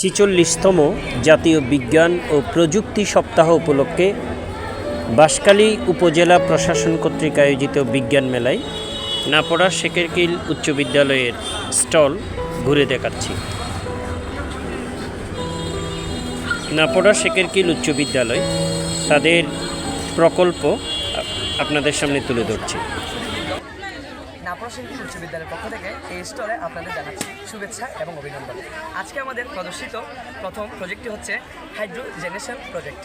ছিচল্লিশতম জাতীয় বিজ্ঞান ও প্রযুক্তি সপ্তাহ উপলক্ষে বাঁশখালী উপজেলা প্রশাসন কর্তৃক আয়োজিত বিজ্ঞান মেলায় নাপড়া শেখেরকিল উচ্চ বিদ্যালয়ের স্টল ঘুরে দেখাচ্ছি। নাপড়া শেখেরকিল উচ্চ বিদ্যালয় তাদের প্রকল্প আপনাদের সামনে তুলে ধরছি। নাপড়া শিল্পী উচ্চ বিদ্যালয়ের পক্ষ থেকে এই স্টলে আপনাদের জানাচ্ছি শুভেচ্ছা এবং অভিনন্দন। আজকে আমাদের প্রদর্শিত প্রথম প্রজেক্টটি হচ্ছে হাইড্রোজেনেশন প্রজেক্ট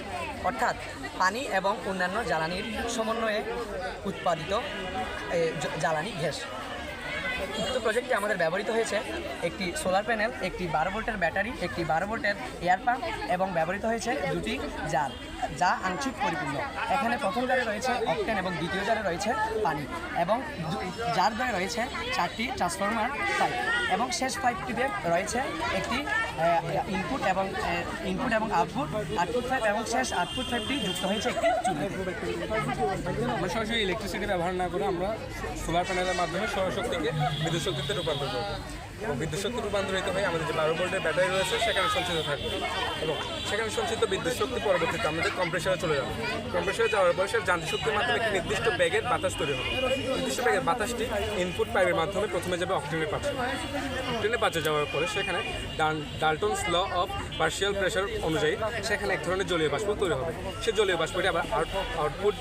অর্থাৎ পানি এবং অন্যান্য জ্বালানির সমন্বয়ে উৎপাদিত জ্বালানি গ্যাস। উক্ত প্রজেক্টে আমাদের ব্যবহৃত হয়েছে একটি সোলার প্যানেল একটি বারো ভোল্টের ব্যাটারি, একটি বারো ভোল্টের এয়ার পাম্প এবং ব্যবহৃত হয়েছে দুটি জাল, যা আংশিক পরিপূর্ণ। এখানে প্রথম জারে রয়েছে অপটেন এবং দ্বিতীয় জারে রয়েছে পানি এবং যার দ্বয়ে রয়েছে চারটি ট্রান্সফরমার পাইপ এবং শেষ পাইপটিতে রয়েছে একটি ইনপুট এবং ইনপুট এবং আউটপুট আউটপুট ফাইভ এবং শেষ আউটপুট ফাইভটি যুক্ত হয়েছে একটি চুল্লিতে। আমরা সরাসরি ইলেকট্রিসিটি ব্যবহার না করে আমরা সোলার প্যানেলের মাধ্যমে সৌরশক্তিকে বিদ্যুৎ শক্তিতে রূপান্তর করব। বিদ্যুৎ শক্তি রূপান্তরিত হয়ে আমাদের যে বারো ভোল্টের ব্যাটারি রয়েছে, সেখানে সঞ্চিত থাকবে। এবং সেখানে সঞ্চিত বিদ্যুৎ শক্তি পরবর্তীতে আমাদের কম্প্রেসারে চলে যাবে। কম্প্রেসারে যাওয়ার পরে সে যান্ত্রিক শক্তির মাধ্যমে একটি নির্দিষ্ট ব্যাগের বাতাস তৈরি হবে। নির্দিষ্ট ব্যাগের বাতাসটি ইনপুট পাইপের মাধ্যমে প্রথমে যাবে অক্টেনের পাত্রে অক্টেনের পাত্রে যাওয়ার পরে সেখানে Dalton's law of partial pressure অনুযায়ী সেখানে এক ধরনের জলীয় বাষ্প তৈরি হবে। সে জলীয় বাষ্পটি আবার আউট আউটপুট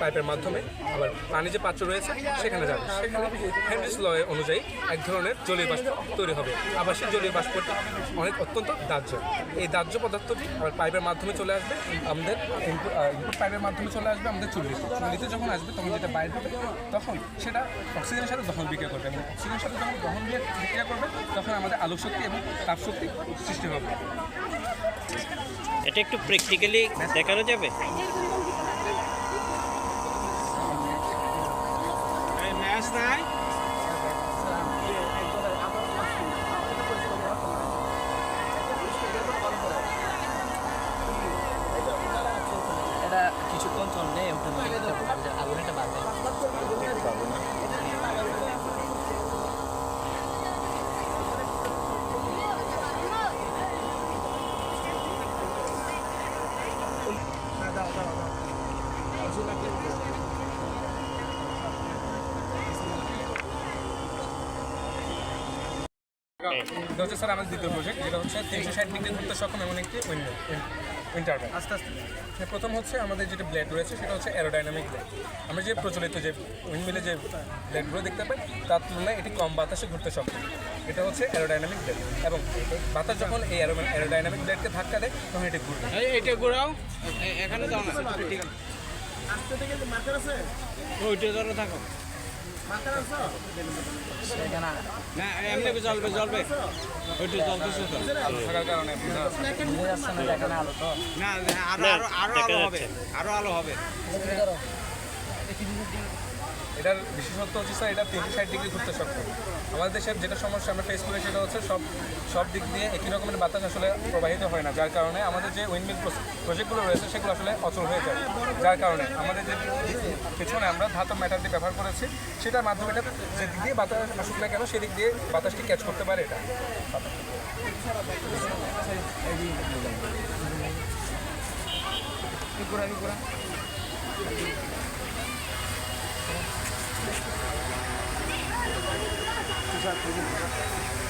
পাইপের মাধ্যমে আবার পানি যে পাত্র রয়েছে, সেখানে যাবে। সেখানে হেনরিস ল অনুযায়ী এক ধরনের জলীয় বাষ্প তৈরি হবে। আবার সেই জলীয় বাষ্পটি অনেক অত্যন্ত দাহ্য। এই দাহ্য পদার্থটি আবার পাইপের মাধ্যমে চলে আসবে। আমাদের ইনপুট পাইপের মাধ্যমে চলে আসবে আমাদের চুল্লিতে। চুল্লিতে যখন আসবে তখন যেটা বাইরে হবে তখন সেটা অক্সিজেনের সাথে দহন বিক্রিয়া করবে। এবং অক্সিজেনের সাথে যখন দহন বিক্রিয়া- বিক্রিয়া করবে তখন আমাদের আলোক শক্তি এবং তাপ শক্তি সৃষ্টি হবে। এটা একটু প্র্যাকটিক্যালি দেখানো যাবে? এটা এটা হচ্ছে স্যার আমাদের দ্বিতীয় প্রজেক্ট যেটা হচ্ছে তিনশো ষাট ডিগ্রি ঘুরতে সক্ষম এমন একটি উইন্টারভেল আস্তে আস্তে। প্রথম হচ্ছে আমাদের যেটা ব্লেড রয়েছে সেটা হচ্ছে অ্যারোডাইনামিক ব্লেড আমরা যে প্রচলিত যে উইন্ডমিলে যে ব্লেডগুলো দেখতে পাই তার তুলনায় এটি কম বাতাসে ঘুরতে সক্ষম। এটা হচ্ছে অ্যারোডাইনামিক ব্লেড এবং বাতাস যখন এই অ্যারোডাইনামিক ব্লেডকে ধাক্কা দেয় তখন এটি ঘুরবে। এইটা ঘোরাও। এখানে দাও না ঠিক আছে? ওইটা ধরে থাকো। আরও আলো হবে। আরও আলো হবে। এটার বিশেষত্ব হচ্ছে স্যার, এটা তিনশো ষাট ডিগ্রি ঘুরতে সক্ষম। আমাদের দেশের যেটা সমস্যা আমরা ফেস করি সেটা হচ্ছে সব সব দিক দিয়ে একই রকমের বাতাস আসলে প্রবাহিত হয় না, যার কারণে আমাদের যে উইন্ডমিল প্রজেক্টগুলো রয়েছে সেগুলো আসলে অচল হয়ে যায়। যার কারণে আমাদের যে পেছনে আমরা ধাতব ম্যাটার দিয়ে ব্যবহার করেছি, সেটার মাধ্যমে এটা যে দিক দিয়ে বাতাস আসুক না কেন, সেদিক দিয়ে বাতাসটি ক্যাচ করতে পারে এটা। güzel.